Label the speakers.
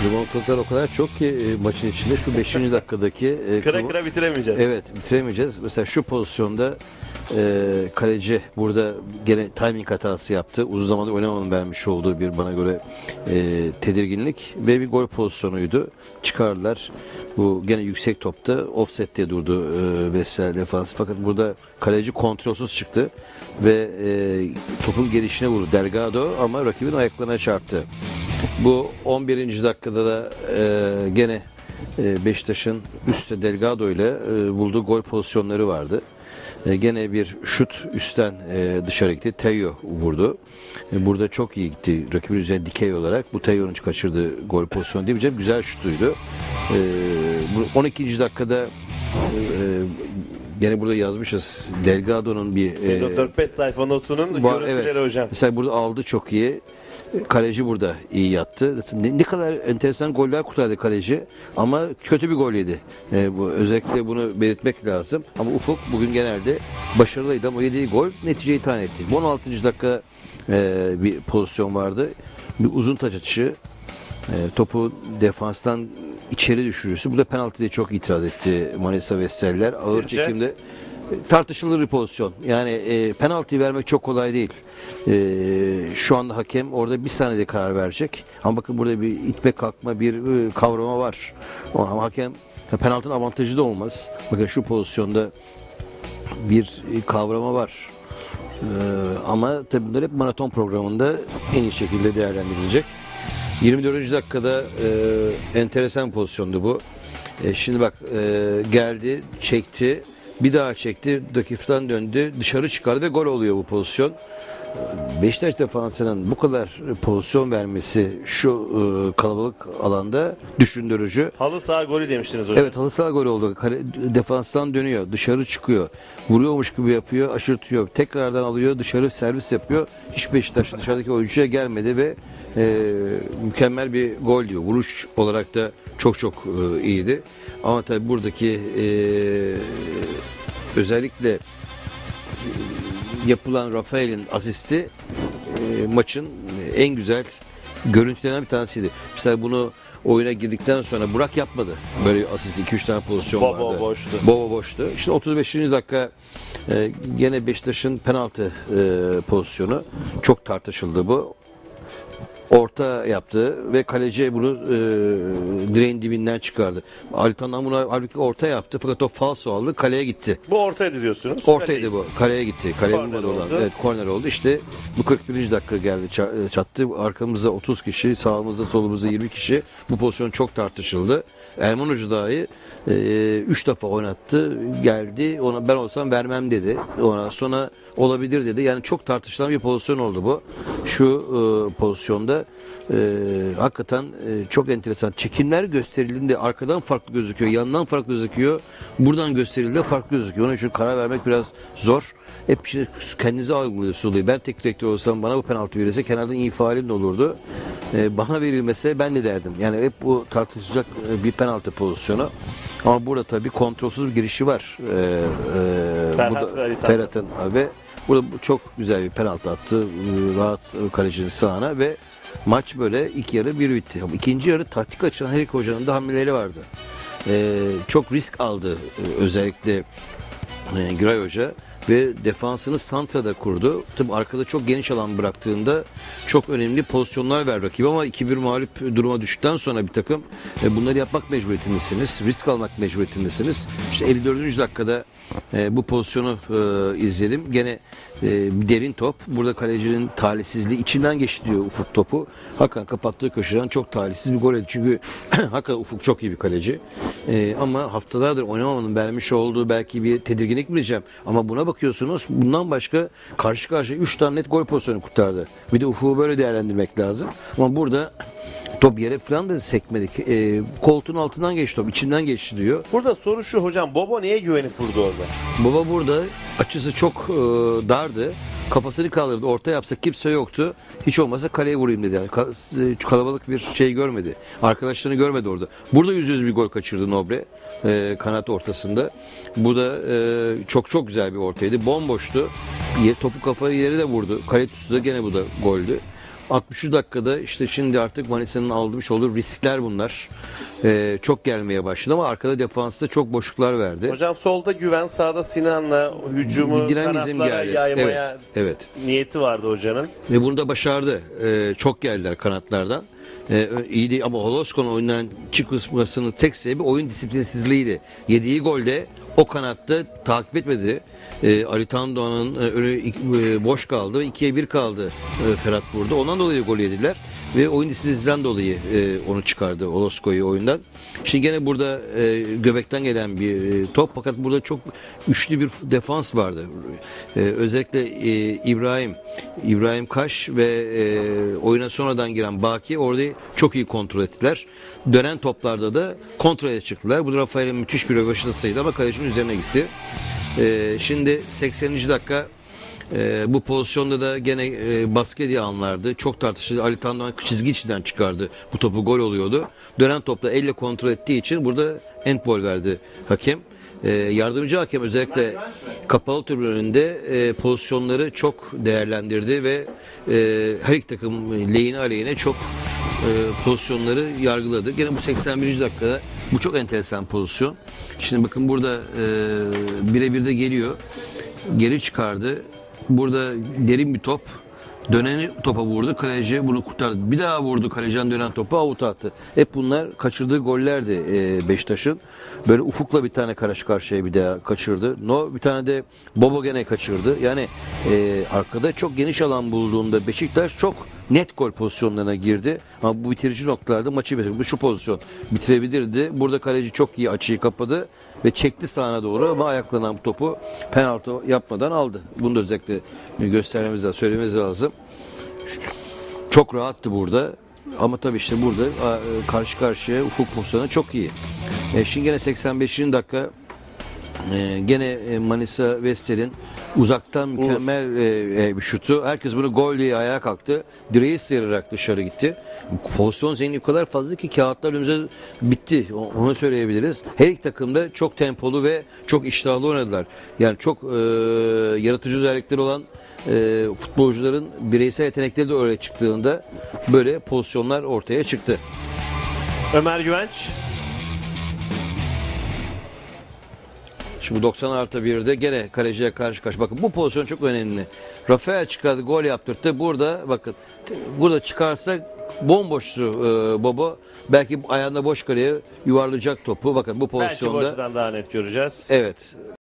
Speaker 1: Klimatologlar o kadar çok ki e, maçın içinde şu 5. dakikadaki e,
Speaker 2: Kıra kıra bitiremeyeceğiz.
Speaker 1: Evet bitiremeyeceğiz. Mesela şu pozisyonda e, kaleci burada gene timing hatası yaptı. Uzun zamandır oynamamın vermiş olduğu bir bana göre e, tedirginlik ve bir gol pozisyonuydu. Çıkardılar. Bu gene yüksek topta offset diye durdu e, Vesel defans. Fakat burada kaleci kontrolsüz çıktı ve e, topun gelişine vurdu Delgado ama rakibin ayaklarına çarptı. Bu 11. dakikada da e, gene e, Beşiktaş'ın üstte Delgado ile e, bulduğu gol pozisyonları vardı. E, gene bir şut üstten e, dışarı gitti. Teo vurdu. E, burada çok iyi gitti. Rakibin üzerine dikey olarak. Bu Teo'nun kaçırdığı gol pozisyonu diyemeyeceğim. Güzel şutuydu. E, bu 12. dakikada e, gene burada yazmışız. Delgado'nun bir e,
Speaker 2: Senin o 4-5 sayfa notunun
Speaker 1: Var,
Speaker 2: görüntüleri hocam.
Speaker 1: Mesela burada aldı çok iyi. Kaleci burada iyi yattı. Ne, ne kadar enteresan goller kurtardı kaleci ama kötü bir gol yedi. Ee, bu, özellikle bunu belirtmek lazım. Ama Ufuk bugün genelde başarılıydı ama yediği gol neticeyi tayin etti. Bu 16. dakika e, bir pozisyon vardı. Bir uzun taç atışı. E, topu defanstan içeri düşürüyorsun. Bu da penaltı diye çok itiraz etti Manisa Veseliler. Ağır
Speaker 2: Sizce?
Speaker 1: çekimde e, tartışılır bir pozisyon. Yani e, penaltı vermek çok kolay değil. E, şu anda hakem orada bir saniyede karar verecek. Ama bakın burada bir itme kalkma bir e, kavrama var. Ama hakem penaltının avantajı da olmaz. Bakın şu pozisyonda bir e, kavrama var. Ee, ama tabii bunlar hep maraton programında en iyi şekilde değerlendirilecek. 24. dakikada e, enteresan pozisyondu bu. E, şimdi bak e, geldi, çekti, bir daha çekti, dakikadan döndü, dışarı çıkardı ve gol oluyor bu pozisyon. Beşiktaş defansının bu kadar pozisyon vermesi şu e, kalabalık alanda düşündürücü.
Speaker 2: Halı saha golü demiştiniz hocam.
Speaker 1: Evet halı saha gol oldu. Kale, defanstan dönüyor. Dışarı çıkıyor. Vuruyormuş gibi yapıyor. Aşırtıyor. Tekrardan alıyor. Dışarı servis yapıyor. Hiç Beşiktaş dışarıdaki oyuncuya gelmedi ve e, mükemmel bir gol diyor. Vuruş olarak da çok çok e, iyiydi. Ama tabii buradaki e, özellikle yapılan Rafael'in asisti e, maçın en güzel görüntülenen bir tanesiydi. Mesela bunu oyuna girdikten sonra Burak yapmadı. Böyle asist 2-3 tane pozisyon
Speaker 2: Bobo
Speaker 1: vardı.
Speaker 2: boştu.
Speaker 1: Bobo boştu. İşte 35. dakika e, gene Beşiktaş'ın penaltı e, pozisyonu çok tartışıldı bu. Orta yaptı ve kaleci bunu e, direğin dibinden çıkardı. Alitan Amuna halbuki orta yaptı fakat o falso aldı kaleye gitti.
Speaker 2: Bu ortaydı diyorsunuz.
Speaker 1: Ortaydı bu. Kaleye gitti. Kaleye
Speaker 2: Korner
Speaker 1: vurmadı olan. Evet korner oldu. İşte bu 41. dakika geldi ça- çattı. Arkamızda 30 kişi, sağımızda solumuzda 20 kişi. Bu pozisyon çok tartışıldı. Erman Hoca dahi 3 defa oynattı. Geldi. Ona ben olsam vermem dedi. Ona sonra olabilir dedi. Yani çok tartışılan bir pozisyon oldu bu. Şu e, pozisyonda e, hakikaten e, çok enteresan. Çekimler gösterildiğinde arkadan farklı gözüküyor, yandan farklı gözüküyor. Buradan gösterildiğinde farklı gözüküyor. Onun için karar vermek biraz zor. Hep şimdi kendinize algılıyorsunuz olayı. Ben tek direktör olsam bana bu penaltı verirse kenardan iyi faalim de olurdu. E, bana verilmese ben de derdim. Yani hep bu tartışılacak e, bir penaltı pozisyonu. Ama burada tabii kontrolsüz bir girişi var. E, e,
Speaker 2: Ferhat
Speaker 1: burada-
Speaker 2: ve.
Speaker 1: Ferhat'ın ve burada bu çok güzel bir penaltı attı. Rahat kalecinin sağına ve maç böyle ilk yarı bir bitti. İkinci yarı taktik açıdan her iki hocanın da hamleleri vardı. E, çok risk aldı e, özellikle e, Güray Hoca ve defansını Santra'da kurdu. Tabi arkada çok geniş alan bıraktığında çok önemli pozisyonlar ver rakibi ama 2-1 mağlup duruma düştükten sonra bir takım e, bunları yapmak mecburiyetindesiniz. Risk almak mecburiyetindesiniz. İşte 54. dakikada e, bu pozisyonu e, izledim. Gene e, derin top. Burada kalecinin talihsizliği içinden geçti diyor Ufuk topu. Hakikaten kapattığı köşeden çok talihsiz bir gol edildi. Çünkü hakikaten Ufuk çok iyi bir kaleci. E, ama haftalardır oynamamanın vermiş olduğu belki bir tedirginlik mi diyeceğim. Ama buna bakıyorsunuz bundan başka karşı karşıya 3 tane net gol pozisyonu kurtardı. Bir de Ufuk'u böyle değerlendirmek lazım. Ama burada top yere falan da sekmedik. E, koltuğun altından geçti top. içinden geçti diyor.
Speaker 2: Burada soru şu hocam. Bobo niye güvenip vurdu orada?
Speaker 1: Baba burada açısı çok e, dardı. Kafasını kaldırdı. Orta yapsa kimse yoktu. Hiç olmazsa kaleye vurayım dedi. Yani e, kalabalık bir şey görmedi. Arkadaşlarını görmedi orada. Burada yüz yüz bir gol kaçırdı Nobre. e, kanat ortasında. Bu da e, çok çok güzel bir ortaydı. Bomboştu. Topu kafayı yere de vurdu. Kale tutsa gene bu da goldü. 60 dakikada işte şimdi artık Manisa'nın almış olduğu riskler bunlar. Ee, çok gelmeye başladı ama arkada defansta çok boşluklar verdi.
Speaker 2: Hocam solda güven sağda Sinan'la hücumu
Speaker 1: dinamizm geldi.
Speaker 2: yaymaya
Speaker 1: Evet, evet.
Speaker 2: niyeti vardı hocanın.
Speaker 1: Ve bunu da başardı. Ee, çok geldiler kanatlardan. Ee, iyi değil ama Holoskon oyundan çıkmasının tek sebebi oyun disiplinsizliğiydi. Yediği golde o kanatta takip etmedi. Ee, Ali Tandoğan'ın e, önü e, boş kaldı ikiye bir kaldı e, Ferhat burada. Ondan dolayı gol yediler. Ve oyun disiplinsizliğinden dolayı e, onu çıkardı Holosko'yu oyundan. Şimdi gene burada e, göbekten gelen bir e, top fakat burada çok üçlü bir defans vardı. E, özellikle e, İbrahim, İbrahim Kaş ve e, oyuna sonradan giren Baki orada çok iyi kontrol ettiler. Dönen toplarda da kontrole çıktılar. Bu da Rafael'in müthiş bir rövaşatasıydı ama kalecinin üzerine gitti. E, şimdi 80. dakika ee, bu pozisyonda da gene e, baskı diye anlardı. Çok tartışıldı. Ali Tandoğan çizgi içinden çıkardı. Bu topu gol oluyordu. Dönen topla elle kontrol ettiği için burada handball verdi hakem. Ee, yardımcı hakem özellikle kapalı tribün önünde e, pozisyonları çok değerlendirdi ve e, her iki takım lehine aleyhine çok e, pozisyonları yargıladı. Gene bu 81. dakikada bu çok enteresan pozisyon. Şimdi bakın burada e, birebir de geliyor. Geri çıkardı. Burada derin bir top. Döneni topa vurdu. Kaleci bunu kurtardı. Bir daha vurdu kaleciden dönen topu avuta attı. Hep bunlar kaçırdığı gollerdi e, Beşiktaş'ın. Böyle ufukla bir tane karşı karşıya bir daha kaçırdı. No bir tane de Bobo gene kaçırdı. Yani e, arkada çok geniş alan bulduğunda Beşiktaş çok net gol pozisyonlarına girdi. Ama bu bitirici noktalarda maçı bitirdi. Şu pozisyon bitirebilirdi. Burada kaleci çok iyi açıyı kapadı ve çekti sahana doğru ama ayaklarından bu topu penaltı yapmadan aldı. Bunu da özellikle göstermemiz lazım, söylememiz lazım. Çok rahattı burada. Ama tabii işte burada karşı karşıya ufuk pozisyonu çok iyi. E, şimdi gene 85. dakika e, gene e, Manisa Vestel'in uzaktan mükemmel e, e, bir şutu. Herkes bunu gol diye ayağa kalktı. Direği sıyırarak dışarı gitti. Pozisyon zenginliği o kadar fazla ki kağıtlar önümüze bitti. Onu söyleyebiliriz. Her iki takım da çok tempolu ve çok iştahlı oynadılar. Yani çok e, yaratıcı özellikleri olan e, futbolcuların bireysel yetenekleri de öyle çıktığında böyle pozisyonlar ortaya çıktı.
Speaker 2: Ömer Güvenç.
Speaker 1: Şimdi 90 artı 1'de gene kaleciye karşı karşı. Bakın bu pozisyon çok önemli. Rafael çıkardı gol yaptırdı. Burada bakın burada çıkarsa bomboştu e, Bobo. Belki ayağında boş kaleye yuvarlayacak topu. Bakın bu
Speaker 2: Belki
Speaker 1: pozisyonda.
Speaker 2: açıdan daha net göreceğiz.
Speaker 1: Evet.